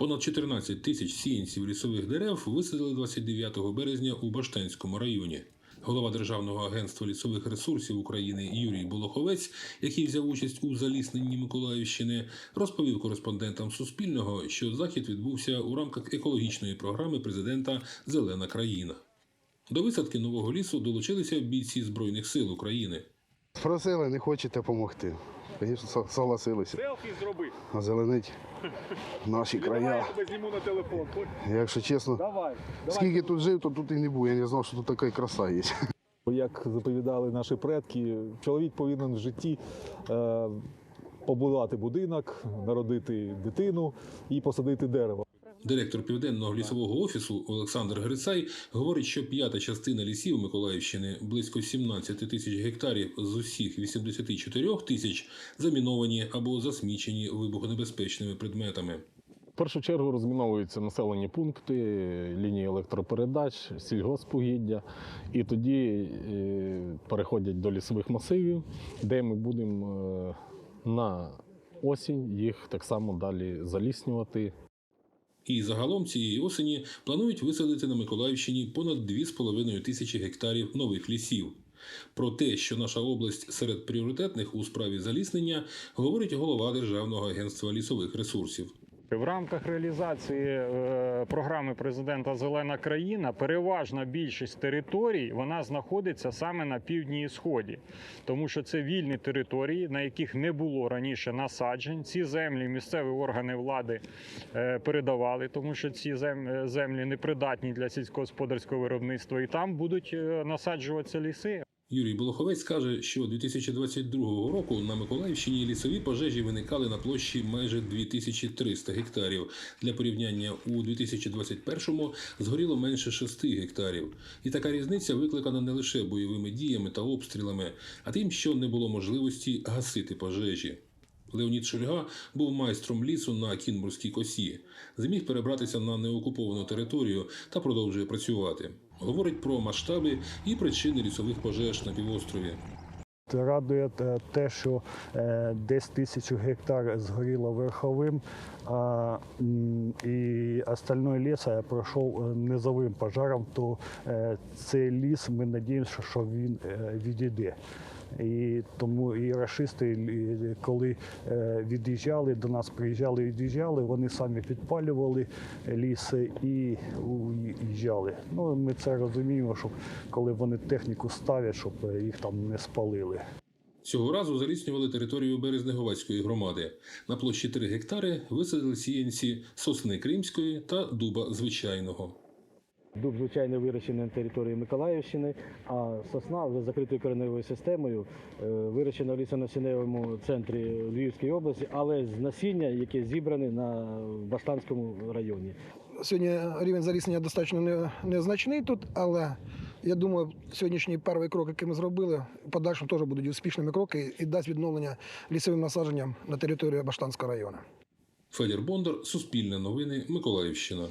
Понад 14 тисяч сіянців лісових дерев висадили 29 березня у Баштанському районі. Голова Державного агентства лісових ресурсів України Юрій Болоховець, який взяв участь у залісненні Миколаївщини, розповів кореспондентам Суспільного, що захід відбувся у рамках екологічної програми президента Зелена країна. До висадки нового лісу долучилися бійці Збройних сил України. Просили, не хочете допомогти. Звісно, со- согласилися. Селфі зроби. Озеленить наші Давай я тебе зніму на телефон. Хоч. Якщо чесно, Давай. давай. скільки тут жив, то тут і не був. Я не знав, що тут така краса є. Як заповідали наші предки, чоловік повинен в житті е, побудувати будинок, народити дитину і посадити дерево. Директор південного лісового офісу Олександр Грицай говорить, що п'ята частина лісів Миколаївщини, близько 17 тисяч гектарів з усіх 84 тисяч, заміновані або засмічені вибухонебезпечними предметами. В першу чергу розміновуються населені пункти, лінії електропередач, сільгоспугіддя, і тоді е, переходять до лісових масивів, де ми будемо е, на осінь їх так само далі заліснювати. І загалом цієї осені планують висадити на Миколаївщині понад 2,5 тисячі гектарів нових лісів. Про те, що наша область серед пріоритетних у справі заліснення, говорить голова Державного агентства лісових ресурсів. В рамках реалізації е, програми президента Зелена країна переважна більшість територій вона знаходиться саме на півдні і сході, тому що це вільні території, на яких не було раніше насаджень. Ці землі місцеві органи влади е, передавали, тому що ці е, землі непридатні для сільськогосподарського виробництва, і там будуть насаджуватися ліси. Юрій Болоховець каже, що 2022 року на Миколаївщині лісові пожежі виникали на площі майже 2300 гектарів. Для порівняння у 2021-му згоріло менше 6 гектарів. І така різниця викликана не лише бойовими діями та обстрілами, а тим, що не було можливості гасити пожежі. Леонід Шульга був майстром лісу на Кінбурзькій косі, зміг перебратися на неокуповану територію та продовжує працювати. Говорить про масштаби і причини лісових пожеж на півострові. Радує те- що е, десь тисячу гектар згоріло верховим, а, і остальної ліс я пройшов е, низовим пожаром, то е, цей ліс ми сподіваємося, що він е, відійде. І тому і рашисти, коли е, від'їжджали, до нас приїжджали, від'їжджали, вони самі підпалювали ліси і уїжджали. Ну, ми це розуміємо, що коли вони техніку ставлять, щоб їх там не спалили. Цього разу заліснювали територію Березнеговацької громади. На площі 3 гектари висадили сіянці сосни Кримської та дуба звичайного. Дуб, звичайно, вирощений на території Миколаївщини, а сосна вже закритою кореневою системою е, вирощена в лісонасінневому центрі Львівської області, але з насіння, яке зібране на Баштанському районі. Сьогодні рівень заліснення достатньо незначний тут, але я думаю, сьогоднішній перший крок, який ми зробили, в подальшому теж будуть успішними кроки і дасть відновлення лісовим насадженням на території Баштанського району. Федір Бондар, Суспільне новини, Миколаївщина.